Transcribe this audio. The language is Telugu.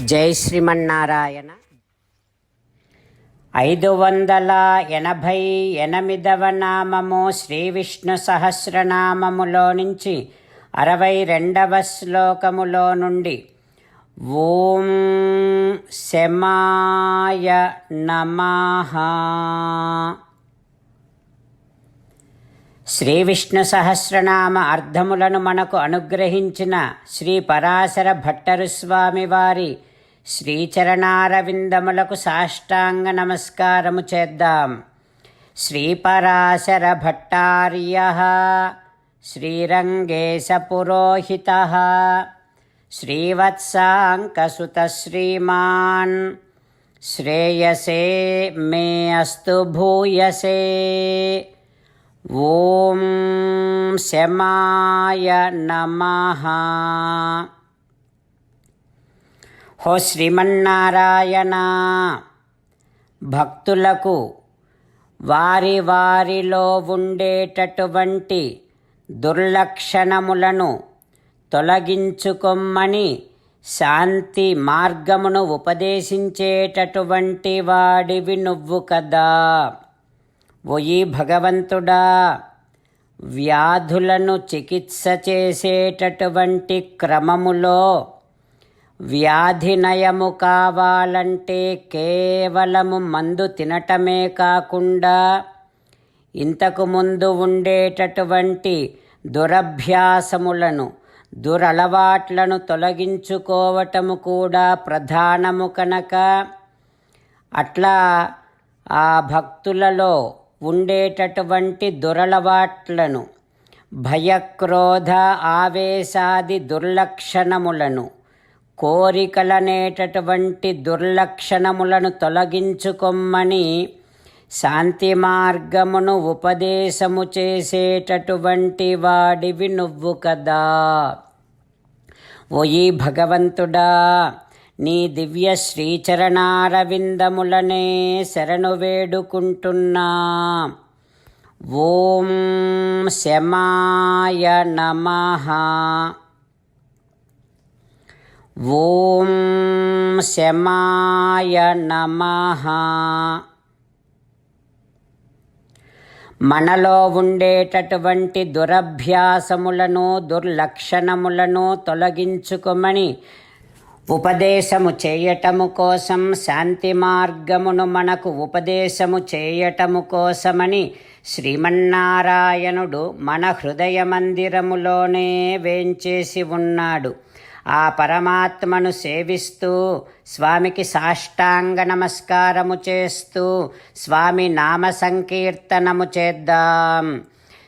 జై శ్రీమన్నారాయణ. ఐదు వందల ఎనభై ఎనిమిదవ నామము శ్రీ విష్ణు సహస్రనామములో నుంచి అరవై రెండవ శ్లోకములో నుండి ఓం శమాయ నమహా శ్రీ విష్ణు సహస్రనామ అర్థములను మనకు అనుగ్రహించిన శ్రీ పరాశర భట్టరు స్వామి వారి శ్రీచరణారవిందములకు సాష్టాంగ నమస్కారము చేద్దాం. శ్రీపరాశర భట్టార్య శ్రీరంగేశ పురోహిత శ్రీవత్సాంకసుత శ్రీమాన్ శ్రేయసే మే అస్తు భూయసే. ఓం శమాయ నమః. హో శ్రీమన్నారాయణ భక్తులకు వారి వారిలో ఉండేటటువంటి దుర్లక్షణములను తొలగించుకొమ్మని శాంతి మార్గమును ఉపదేశించేటటువంటి వాడివి నువ్వు కదా. ఓయి భగవంతుడా వ్యాధులను చికిత్స చేసేటటువంటి క్రమములో వ్యాధి నయము కావాలంటే కేవలము మందు తినటమే కాకుండా ఇంతకు ముందు ఉండేటటువంటి దురభ్యాసములను దురలవాట్లను తొలగించుకోవటము కూడా ప్రధానము కనుక. అట్లా ఆ భక్తులలో ఉండేటటువంటి దురలవాట్లను భయక్రోధ ఆవేశాది దుర్లక్షణములను కోరికలనేటటువంటి దుర్లక్షణములను తొలగించుకొమ్మని శాంతి మార్గమును ఉపదేశము చేసేటటువంటి వాడివి నువ్వు కదా. ఓయి భగవంతుడా నీ దివ్య శ్రీచరణారవిందములనే శరణు వేడుకుంటున్నా. ఓం శమాయ నమః. ఓం శమాయ నమః. మనలో ఉండేటటువంటి దురభ్యాసములను దుర్లక్షణములను తొలగించుకోమని ఉపదేశము చేయటము కోసం శాంతి మార్గమును మనకు ఉపదేశము చేయటము కోసమని శ్రీమన్నారాయణుడు మన హృదయ మందిరములోనే వేంచేసి ఉన్నాడు. ఆ పరమాత్మను సేవిస్తూ స్వామికి సాష్టాంగ నమస్కారము చేస్తూ స్వామి నామ సంకీర్తనము చేద్దాం.